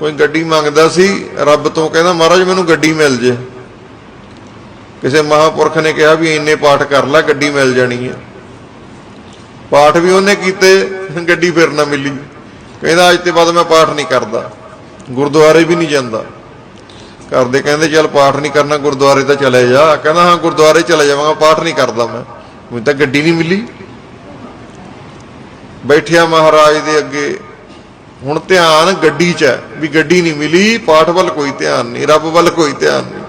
ਕੋਈ ਗੱਡੀ ਮੰਗਦਾ ਸੀ, ਰੱਬ ਤੋਂ ਕਹਿੰਦਾ, ਮਹਾਰਾਜ, ਮੈਨੂੰ ਗੱਡੀ ਮਿਲ ਜੇ। ਕਿਸੇ ਮਹਾਪੁਰਖ ਨੇ ਕਿਹਾ ਵੀ ਇੰਨੇ ਪਾਠ ਕਰ ਲੈ, ਗੱਡੀ ਮਿਲ ਜਾਣੀ ਹੈ ਪਾਠ ਵੀ ਉਹਨੇ ਕੀਤੇ, ਗੱਡੀ ਫਿਰ ਨਾ ਮਿਲੀ। ਕਹਿੰਦਾ, ਅੱਜ ਤੇ ਬਾਅਦ ਮੈਂ ਪਾਠ ਨਹੀਂ ਕਰਦਾ, ਗੁਰਦੁਆਰੇ ਵੀ ਨਹੀਂ ਜਾਂਦਾ। ਘਰ ਦੇ ਕਹਿੰਦੇ, ਚੱਲ ਪਾਠ ਨਹੀਂ ਕਰਨਾ, ਗੁਰਦੁਆਰੇ ਤਾਂ ਚਲੇ ਜਾ। ਕਹਿੰਦਾ, ਹਾਂ, ਗੁਰਦੁਆਰੇ ਚਲੇ ਜਾਵਾਂਗਾ, ਪਾਠ ਨਹੀਂ ਕਰਦਾ ਮੈਂ, ਮੈਨੂੰ ਤਾਂ ਗੱਡੀ ਨਹੀਂ ਮਿਲੀ। ਬੈਠਿਆ ਮਹਾਰਾਜ ਦੇ ਅੱਗੇ ਹੁਣ ਧਿਆਨ ਗੱਡੀ 'ਚ ਹੈ ਵੀ ਗੱਡੀ ਨਹੀਂ ਮਿਲੀ, ਪਾਠ ਵੱਲ ਕੋਈ ਧਿਆਨ ਨਹੀਂ, ਰੱਬ ਵੱਲ ਕੋਈ ਧਿਆਨ ਨਹੀਂ।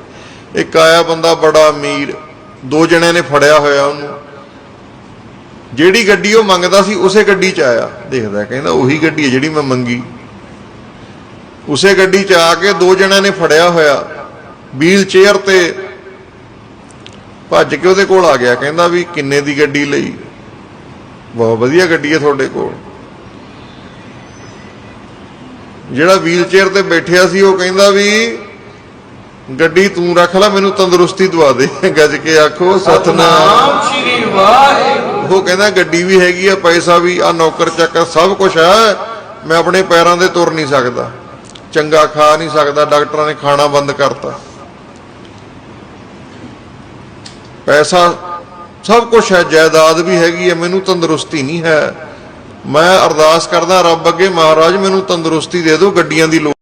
ਇੱਕ ਆਇਆ ਬੰਦਾ ਬੜਾ ਅਮੀਰ, ਦੋ ਜਣਿਆਂ ਨੇ ਫੜਿਆ ਹੋਇਆ ਉਹਨੂੰ। ਜਿਹੜੀ ਗੱਡੀ ਉਹ ਮੰਗਦਾ ਸੀ, ਉਸੇ ਗੱਡੀ 'ਚ ਆਇਆ। ਦੇਖਦਾ, ਕਹਿੰਦਾ ਉਹੀ ਗੱਡੀ ਹੈ ਜਿਹੜੀ ਮੈਂ ਮੰਗੀ। ਉਸੇ ਗੱਡੀ 'ਚ ਆ ਕੇ ਦੋ ਜਣਿਆਂ ਨੇ ਫੜਿਆ ਹੋਇਆ। ਵੀਲ ਚੇਅਰ ਤੇ ਭੱਜ ਕੇ ਉਹਦੇ ਕੋਲ ਆ ਗਿਆ। ਕਹਿੰਦਾ ਵੀ ਕਿੰਨੇ ਦੀ ਗੱਡੀ ਲਈ? ਬਹੁਤ ਵਧੀਆ ਗੱਡੀ ਹੈ ਤੁਹਾਡੇ ਕੋਲ। ਜਿਹੜਾ ਵੀਲ ਚੇਅਰ ਤੇ ਬੈਠਿਆ ਸੀ ਉਹ ਕਹਿੰਦਾ ਵੀ ਗੱਡੀ ਤੂੰ ਰੱਖ ਲੈ ਮੈਨੂੰ ਤੰਦਰੁਸਤੀ ਦਵਾ ਦੇ। ਗੱਜ ਕੇ ਆਖੋ ਸਤਨਾਮ। ਨਾਮ ਸ਼੍ਰੀ ਵਾਹਿਗੁਰੂ। ਉਹ ਕਹਿੰਦਾ ਗੱਡੀ ਵੀ ਹੈਗੀ ਆ ਪੈਸਾ ਵੀ ਆ ਨੌਕਰ ਚੱਕਰ ਸਭ ਕੁਝ ਹੈ ਮੈਂ ਆਪਣੇ ਪੈਰਾਂ ਦੇ ਤੁਰ ਨਹੀਂ ਸਕਦਾ। ਚੰਗਾ ਖਾ ਨਹੀਂ ਸਕਦਾ ਡਾਕਟਰਾਂ ਨੇ ਖਾਣਾ ਬੰਦ ਕਰਤਾ। ਪੈਸਾ ਸਭ ਕੁਝ ਹੈ ਜਾਇਦਾਦ ਵੀ ਹੈਗੀ ਹੈ ਮੈਨੂੰ ਤੰਦਰੁਸਤੀ ਨਹੀਂ ਹੈ। ਮੈਂ ਅਰਦਾਸ ਕਰਦਾ ਰੱਬ ਅੱਗੇ ਮਹਾਰਾਜ ਮੈਨੂੰ ਤੰਦਰੁਸਤੀ ਦੇ ਦਿਓ ਗੱਡੀਆਂ ਦੀ ਲੋੜ